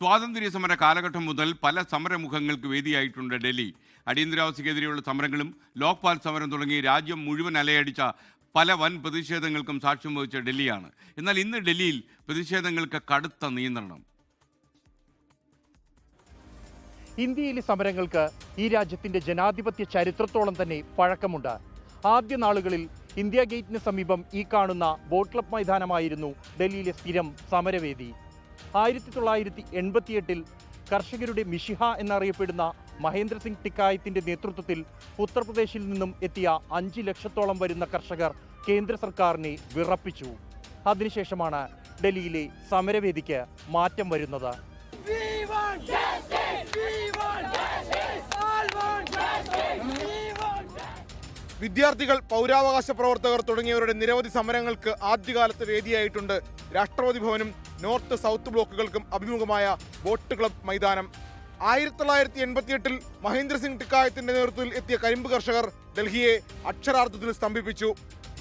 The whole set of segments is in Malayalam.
സ്വാതന്ത്ര്യ സമര കാലഘട്ടം മുതൽ പല സമരമുഖങ്ങൾക്ക് വേദിയായിട്ടുണ്ട് ഡൽഹി. അടിയന്തരാവസ്ഥയ്ക്കെതിരെയുള്ള സമരങ്ങളും ലോക്പാൽ സമരം തുടങ്ങി രാജ്യം മുഴുവൻ അലയടിച്ച പല വൻ പ്രതിഷേധങ്ങൾക്കും സാക്ഷ്യം വഹിച്ച ഡൽഹിയാണ്. എന്നാൽ ഇന്ന് ഡൽഹിയിൽ പ്രതിഷേധങ്ങൾക്ക് കടുത്ത നിയന്ത്രണം. ഇന്ത്യയിലെ സമരങ്ങൾക്ക് ഈ രാജ്യത്തിന്റെ ജനാധിപത്യ ചരിത്രത്തോളം തന്നെ പഴക്കമുണ്ട്. ആദ്യ നാളുകളിൽ ഇന്ത്യ ഗേറ്റിന് സമീപം ഈ കാണുന്ന ബോട്ട് ക്ലബ് മൈതാനമായിരുന്നു ഡൽഹിയിലെ സ്ഥിരം സമരവേദി. ആയിരത്തി തൊള്ളായിരത്തി എൺപത്തിയെട്ടിൽ കർഷകരുടെ മിഷിഹ എന്നറിയപ്പെടുന്ന മഹേന്ദ്ര സിംഗ് ടിക്കായത്തിന്റെ നേതൃത്വത്തിൽ ഉത്തർപ്രദേശിൽ നിന്നും എത്തിയ അഞ്ച് ലക്ഷത്തോളം വരുന്ന കർഷകർ കേന്ദ്ര സർക്കാരിനെ വിറപ്പിച്ചു. അതിനുശേഷമാണ് ഡൽഹിയിലെ സമരവേദിക്ക് മാറ്റം വരുന്നത്. വിദ്യാർത്ഥികൾ പൗരാവകാശ പ്രവർത്തകർ തുടങ്ങിയവരുടെ നിരവധി സമരങ്ങൾക്ക് ആദ്യകാലത്ത് വേദിയായിട്ടുണ്ട് രാഷ്ട്രപതി ഭവനും നോർത്ത് സൗത്ത് ബ്ലോക്കുകൾക്കും അഭിമുഖമായ ബോട്ട് ക്ലബ് മൈതാനം. ആയിരത്തി തൊള്ളായിരത്തി എൺപത്തിയെട്ടിൽ മഹേന്ദ്ര സിംഗ് ടിക്കായത്തിന്റെ നേതൃത്വത്തിൽ എത്തിയ കരിമ്പ് കർഷകർ ഡൽഹിയെ അക്ഷരാർത്ഥത്തിൽ സ്തംഭിപ്പിച്ചു.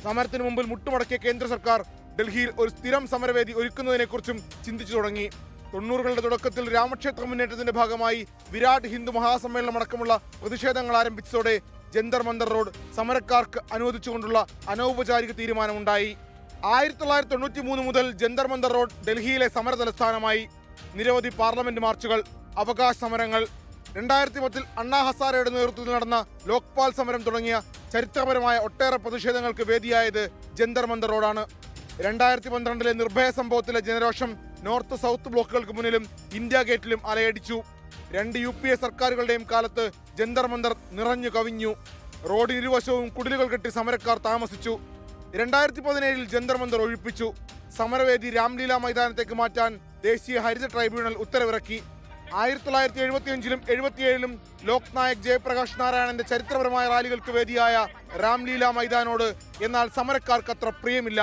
സമരത്തിന് മുമ്പിൽ മുട്ടുമടക്കിയ കേന്ദ്ര സർക്കാർ ഡൽഹിയിൽ ഒരു സ്ഥിരം സമരവേദി ഒരുക്കുന്നതിനെക്കുറിച്ചും ചിന്തിച്ചു തുടങ്ങി. തൊണ്ണൂറുകളുടെ തുടക്കത്തിൽ രാമക്ഷേത്ര മുന്നേറ്റത്തിന്റെ ഭാഗമായി വിരാട് ഹിന്ദു മഹാസമ്മേളനം അടക്കമുള്ള പ്രതിഷേധങ്ങൾ ആരംഭിച്ചതോടെ ജന്തർ മന്ദർ റോഡ് സമരക്കാർക്ക് അനുവദിച്ചുകൊണ്ടുള്ള അനൗപചാരിക തീരുമാനമുണ്ടായി. ആയിരത്തി തൊള്ളായിരത്തി തൊണ്ണൂറ്റി മൂന്ന് മുതൽ ജന്തർ മന്ദർ റോഡ് ഡൽഹിയിലെ സമര തലസ്ഥാനമായി നിരവധി പാർലമെന്റ് മാർച്ചുകൾ അവകാശ സമരങ്ങൾ രണ്ടായിരത്തി പത്തിൽ അണ്ണാ ഹസാരയുടെ നേതൃത്വത്തിൽ നടന്ന ലോക്പാൽ സമരം തുടങ്ങിയ ചരിത്രപരമായ ഒട്ടേറെ പ്രതിഷേധങ്ങൾക്ക് വേദിയായത് ജന്തർ മന്ദർ റോഡാണ്. രണ്ടായിരത്തി പന്ത്രണ്ടിലെ നിർഭയ സംഭവത്തിലെ ജനരോഷം നോർത്ത് സൗത്ത് ബ്ലോക്കുകൾക്ക് മുന്നിലും ഇന്ത്യ ഗേറ്റിലും അലയടിച്ചു. രണ്ട് യു പി എ സർക്കാരുകളുടെയും കാലത്ത് ജന്തർ മന്ദർ നിറഞ്ഞു കവിഞ്ഞു. റോഡിന് ഇരുവശവും കുടിലുകൾ കെട്ടി സമരക്കാർ താമസിച്ചു. രണ്ടായിരത്തി പതിനേഴിൽ ജന്തർ മന്ദർ ഒഴിപ്പിച്ചു. സമരവേദി രാംലീല മൈതാനത്തേക്ക് മാറ്റാൻ ദേശീയ ഹരിത ട്രൈബ്യൂണൽ ഉത്തരവിറക്കി. ആയിരത്തി തൊള്ളായിരത്തി എഴുപത്തിയഞ്ചിലും എഴുപത്തിയേഴിലും ലോക് നായക് ജയപ്രകാശ് നാരായണന്റെ ചരിത്രപരമായ റാലികൾക്ക് വേദിയായ രാംലീല മൈതാനോട് എന്നാൽ സമരക്കാർക്ക് അത്ര പ്രിയമില്ല.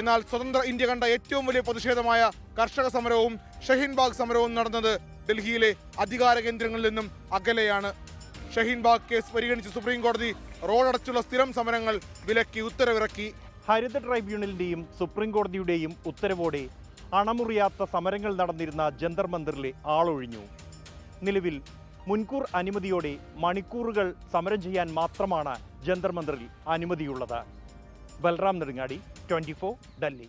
എന്നാൽ സ്വതന്ത്ര ഇന്ത്യ കണ്ട ഏറ്റവും വലിയ പ്രതിഷേധമായ കർഷക സമരവും ഷഹീൻബാഗ് സമരവും നടന്നത് ഡൽഹിയിലെ അധികാര കേന്ദ്രങ്ങളിൽ നിന്നും അകലെയാണ്. ഷഹീൻബാഗ് കേസ് പരിഗണിച്ച് സുപ്രീം കോടതി റോഡടച്ചുള്ള സ്ഥിരം സമരങ്ങൾ വിലക്കി ഉത്തരവിറക്കി. ഹരിത ട്രൈബ്യൂണലിന്റെയും സുപ്രീം കോടതിയുടെയും ഉത്തരവോടെ അണമുറിയാത്ത സമരങ്ങൾ നടന്നിരുന്ന ജന്തർ മന്ദിറിലെ ആളൊഴിഞ്ഞു. നിലവിൽ മുൻകൂർ അനുമതിയോടെ മണിക്കൂറുകൾ സമരം ചെയ്യാൻ മാത്രമാണ് ജന്തർ മന്ദിറിൽ അനുമതിയുള്ളത്. Balram Nedungadi twenty four Delhi.